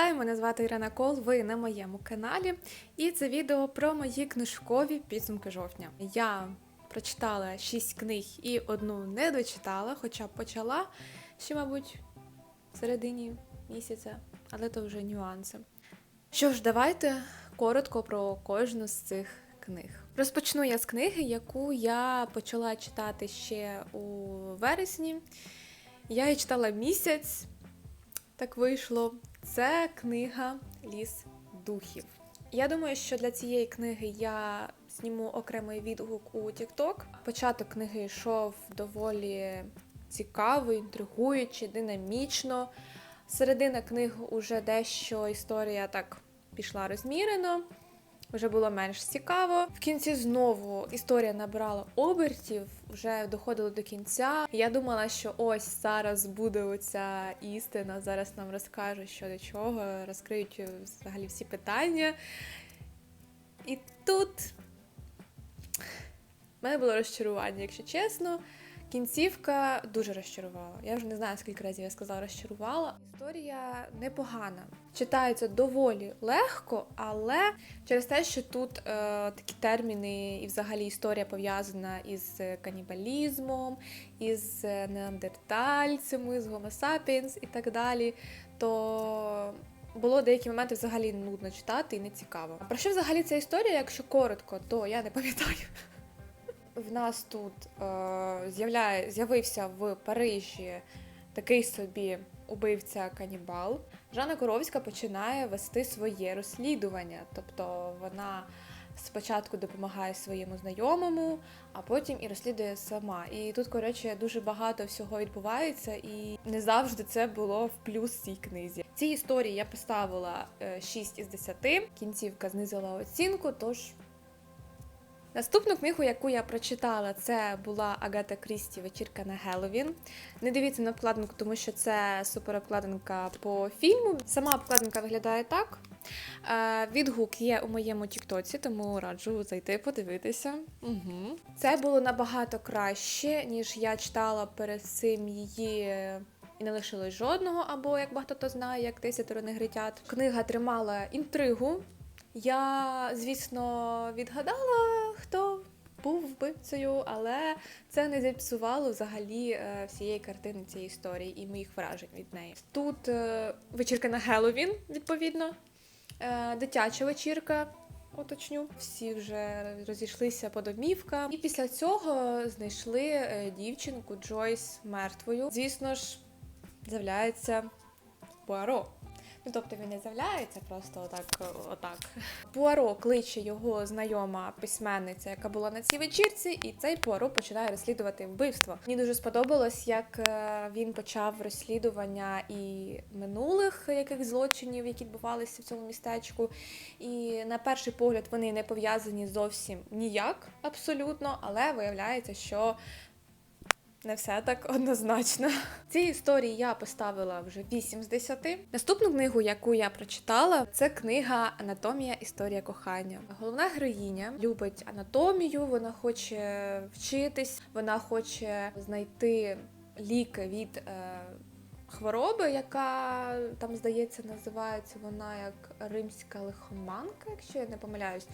Вітаю, мене звати Ірина Кол. Ви на моєму каналі. І це відео про мої книжкові підсумки жовтня. Я прочитала 6 книг і одну не дочитала, хоча почала ще, мабуть, в середині місяця, але то вже нюанси. Що ж, давайте коротко про кожну з цих книг. Розпочну я з книги, яку я почала читати ще у вересні. Я її читала місяць, так вийшло. Це книга Ліс духів. Я думаю, що для цієї книги я зніму окремий відгук у TikTok. Початок книги йшов доволі цікаво, інтригуючи, динамічно. Середина книги уже дещо історія так пішла розмірено. Вже було менш цікаво. В кінці знову історія набрала обертів, вже доходило до кінця. Я думала, що ось зараз буде оця істина. Зараз нам розкажуть, що до чого, розкриють взагалі всі питання. І тут в мене було розчарування, якщо чесно. Кінцівка дуже розчарувала. Я вже не знаю, скільки разів я сказала розчарувала. Історія непогана. Читається доволі легко, але через те, що тут е, такі терміни, і взагалі історія пов'язана із канібалізмом, із неандертальцями, з sapiens і так далі, то було деякі моменти взагалі нудно читати і не цікаво. Про що взагалі ця історія, якщо коротко, то я не пам'ятаю. В нас тут е, з'явився в Парижі такий собі убивця канібал. Жанна Коровська починає вести своє розслідування. Тобто вона спочатку допомагає своєму знайомому, а потім і розслідує сама. І тут, коротше, дуже багато всього відбувається, і не завжди це було в плюс цій книзі. Цій історії я поставила е, 6 із 10. Кінцівка знизила оцінку, тож. Наступну книгу, яку я прочитала, це була Агата Крісті Вечірка на Геловін. Не дивіться на обкладинку, тому що це суперобкладинка по фільму. Сама обкладинка виглядає так. Е, Відгук є у моєму Тіктоці, тому раджу зайти подивитися. Угу. Це було набагато краще, ніж я читала перед цим її. І не лишилось жодного, або як багато хто знає, як десятеро негритят. Книга тримала інтригу. Я, звісно, відгадала, хто був вбивцею, але це не зіпсувало взагалі е, всієї картини цієї історії і моїх вражень від неї. Тут е, вечірка на Геловін, відповідно, е, дитяча вечірка. Уточню, всі вже розійшлися по домівкам, і після цього знайшли дівчинку Джойс мертвою. Звісно ж, з'являється Пуаро. Ну, тобто він не з'являється просто отак. отак. Пуаро кличе його знайома письменниця, яка була на цій вечірці, і цей Пуаро починає розслідувати вбивство. Мені дуже сподобалось, як е, він почав розслідування і минулих яких злочинів, які відбувалися в цьому містечку. І на перший погляд вони не пов'язані зовсім ніяк, абсолютно, але виявляється, що не все так однозначно. Цій історії я поставила вже 8 з 10. Наступну книгу, яку я прочитала, це книга Анатомія історія кохання. Головна героїня любить анатомію, вона хоче вчитись, вона хоче знайти ліки від. Е, Хвороби, яка там, здається, називається вона як римська лихоманка, якщо я не помиляюсь.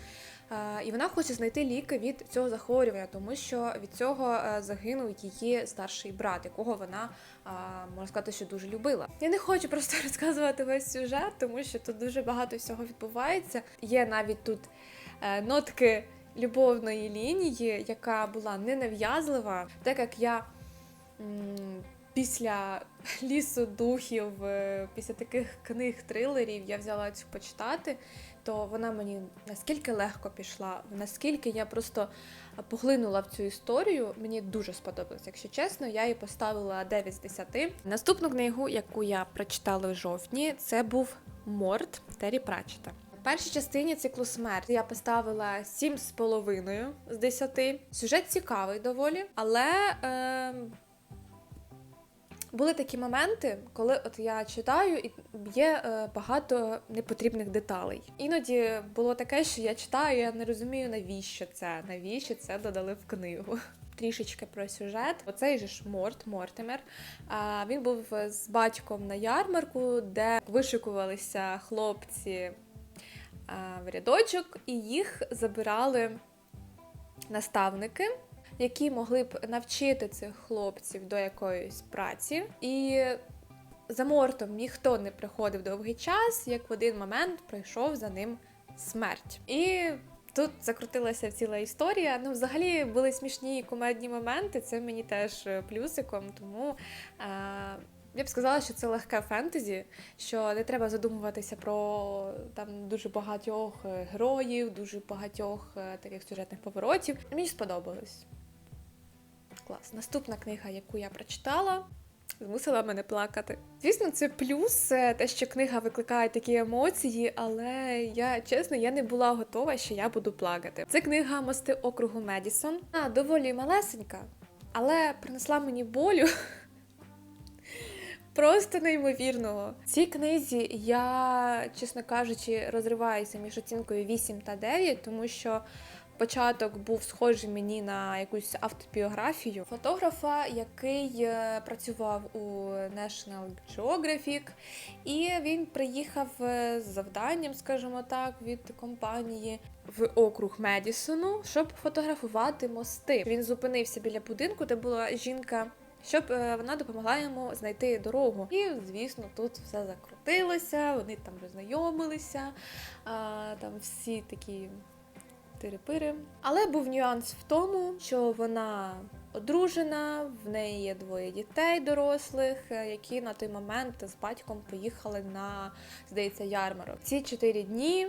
Е, І вона хоче знайти ліки від цього захворювання, тому що від цього е, загинув її старший брат, якого вона е, можна сказати, що дуже любила. Я не хочу просто розказувати весь сюжет, тому що тут дуже багато всього відбувається. Є навіть тут нотки любовної лінії, яка була ненав'язлива, так як я. Після лісу духів, е, після таких книг трилерів я взяла цю почитати, то вона мені наскільки легко пішла, наскільки я просто поглинула в цю історію. Мені дуже сподобалось, якщо чесно, я їй поставила 9 з 10. Наступну книгу, яку я прочитала в жовтні, це був Морд Террі Пратчета. В першій частині циклу смерть я поставила 7,5 з 10. Сюжет цікавий доволі, але. Е- були такі моменти, коли от я читаю, і є е, багато непотрібних деталей. Іноді було таке, що я читаю, я не розумію, навіщо це, навіщо це додали в книгу. Трішечки про сюжет. Оцей же ж Морт Мортимер. А він був з батьком на ярмарку, де вишикувалися хлопці в рядочок, і їх забирали наставники які могли б навчити цих хлопців до якоїсь праці. І за Мортом ніхто не приходив довгий час, як в один момент прийшов за ним смерть. І тут закрутилася ціла історія. Ну, взагалі були смішні кумедні моменти. Це мені теж плюсиком, тому. А... Я б сказала, що це легке фентезі, що не треба задумуватися про там дуже багатьох героїв, дуже багатьох таких сюжетних поворотів. Мені сподобалось. Клас. Наступна книга, яку я прочитала, змусила мене плакати. Звісно, це плюс, е, те, що книга викликає такі емоції, але я чесно, я не була готова, що я буду плакати. Це книга Мости округу Медісон. А, доволі малесенька, але принесла мені болю. Просто неймовірного. В цій книзі я, чесно кажучи, розриваюся між оцінкою 8 та 9, тому що Початок був схожий мені на якусь автобіографію фотографа, який е, працював у National Geographic, і він приїхав е, з завданням, скажімо так, від компанії в округ Медісону, щоб фотографувати мости. Він зупинився біля будинку, де була жінка. Щоб е, вона допомогла йому знайти дорогу. І, звісно, тут все закрутилося, вони там роззнайомилися, там всі такі тири-пири. Але був нюанс в тому, що вона одружена, в неї є двоє дітей дорослих, е, які на той момент з батьком поїхали на, здається, ярмарок. Ці чотири дні.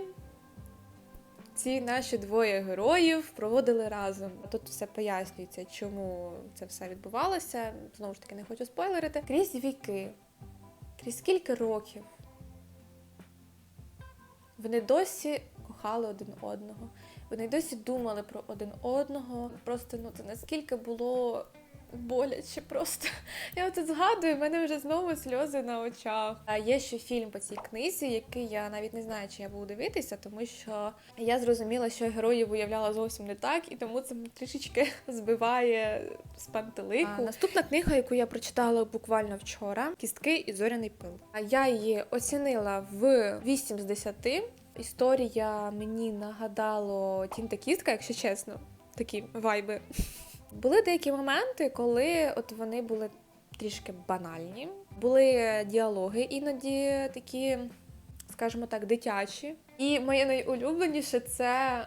Ці наші двоє героїв проводили разом. Тут все пояснюється, чому це все відбувалося. Знову ж таки, не хочу спойлерити. Крізь віки, крізь скільки років вони досі кохали один одного. Вони досі думали про один одного. Просто ну це наскільки було боляче. Просто я оце згадую, в мене вже знову сльози на очах. А є ще фільм по цій книзі, який я навіть не знаю, чи я буду дивитися, тому що я зрозуміла, що героїв уявляла зовсім не так, і тому це трішечки збиває з пантелику. А Наступна книга, яку я прочитала буквально вчора: кістки і зоряний пил. А я її оцінила в 8 з 10. Історія мені нагадало Тінта Кістка, якщо чесно, такі вайби. Були деякі моменти, коли от вони були трішки банальні. Були діалоги іноді такі, скажімо так, дитячі. І моє найулюбленіше це,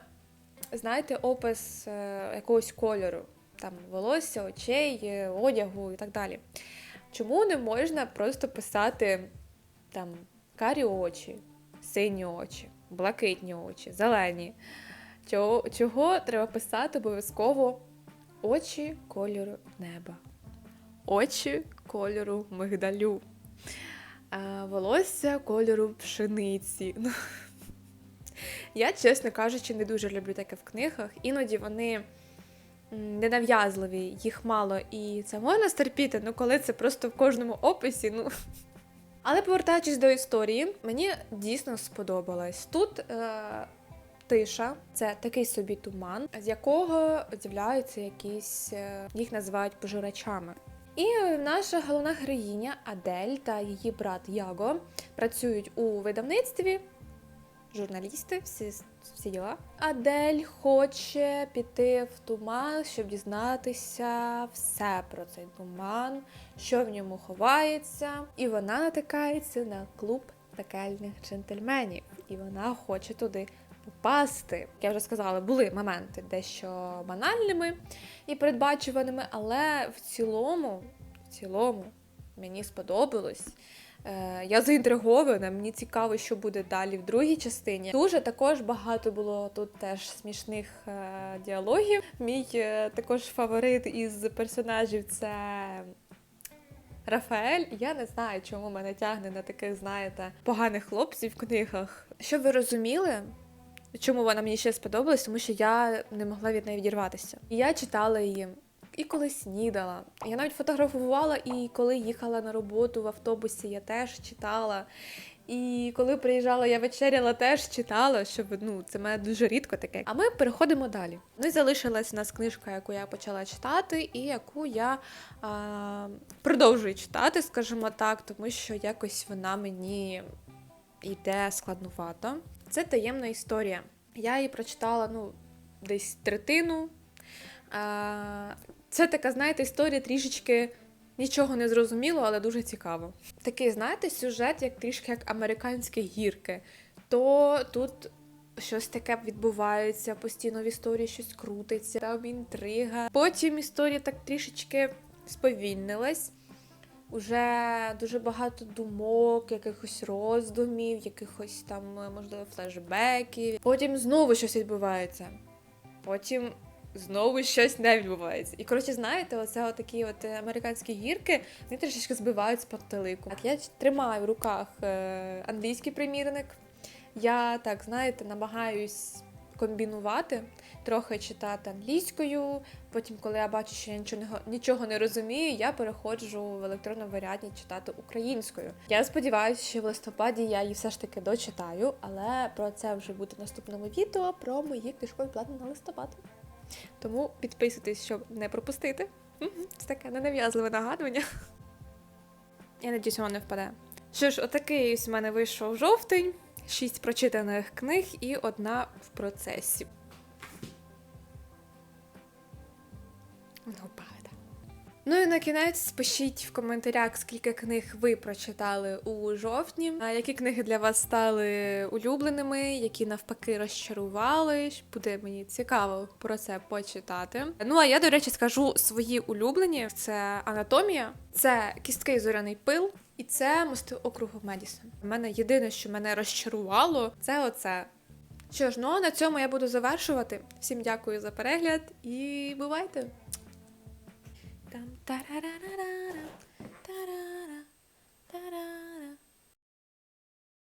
знаєте, опис е, якогось кольору, там волосся, очей, е, одягу і так далі. Чому не можна просто писати там карі очі, сині очі? Блакитні очі, зелені. Чого, чого треба писати обов'язково очі кольору неба, очі кольору мигдалю, а волосся кольору пшениці. Ну, я, чесно кажучи, не дуже люблю таке в книгах. Іноді вони ненав'язливі, їх мало, і це можна стерпіти, ну коли це просто в кожному описі, ну. Але повертаючись до історії, мені дійсно сподобалось. Тут е, тиша, це такий собі туман, з якого з'являються якісь, е, їх називають пожирачами. І наша головна героїня Адель та її брат Яго працюють у видавництві, журналісти, всі всі діла. Адель хоче піти в туман, щоб дізнатися все про цей туман, що в ньому ховається. І вона натикається на клуб пекельних джентльменів. І вона хоче туди попасти. Як я вже сказала, були моменти дещо банальними і передбачуваними, але в цілому, в цілому, мені сподобалось. Е, я заінтригована, мені цікаво, що буде далі в другій частині. Дуже також багато було тут теж смішних е, діалогів. Мій е, також фаворит із персонажів це Рафаель. Я не знаю, чому мене тягне на таких, знаєте, поганих хлопців в книгах. Щоб ви розуміли, чому вона мені ще сподобалась, тому що я не могла від неї відірватися. І я читала її. І коли снідала. Я навіть фотографувала, і коли їхала на роботу в автобусі, я теж читала. І коли приїжджала, я вечеряла, теж читала, щоб ну це мене дуже рідко таке. А ми переходимо далі. Ну і залишилась у нас книжка, яку я почала читати, і яку я а, продовжую читати, скажімо так, тому що якось вона мені йде складнувато. Це таємна історія. Я її прочитала ну, десь третину. А, це така, знаєте, історія трішечки нічого не зрозуміло, але дуже цікаво. Такий, знаєте, сюжет, як трішки як американські гірки. То тут щось таке відбувається, постійно в історії щось крутиться, там інтрига. Потім історія так трішечки сповільнилась. Уже дуже багато думок, якихось роздумів, якихось там, можливо, флешбеків. Потім знову щось відбувається. Потім знову щось не відбувається. І коротше, знаєте, оце отакі от американські гірки, вони трішечки збивають з пантелику. Так, я тримаю в руках е, англійський примірник. Я так, знаєте, намагаюсь комбінувати, трохи читати англійською. Потім, коли я бачу, що я нічого нічого не розумію, я переходжу в електронному варіанті читати українською. Я сподіваюся, що в листопаді я її все ж таки дочитаю, але про це вже буде в наступному відео про мої книжкові плани на листопад. Тому підписуйтесь, щоб не пропустити. Це таке ненав'язливе нагадування. Я надіюсь, воно не впаде. Що ж, отакий ось у мене вийшов жовтень, шість прочитаних книг і одна в процесі. Воно. Ну і на кінець пишіть в коментарях, скільки книг ви прочитали у жовтні, а які книги для вас стали улюбленими, які навпаки розчарували. Буде мені цікаво про це почитати. Ну а я, до речі, скажу свої улюблені: це анатомія, це кісткий зоряний пил. І це мости округу Медісон. У мене єдине, що мене розчарувало, це оце. Що ж, ну на цьому я буду завершувати. Всім дякую за перегляд і бувайте! dum da da da da da da da da da da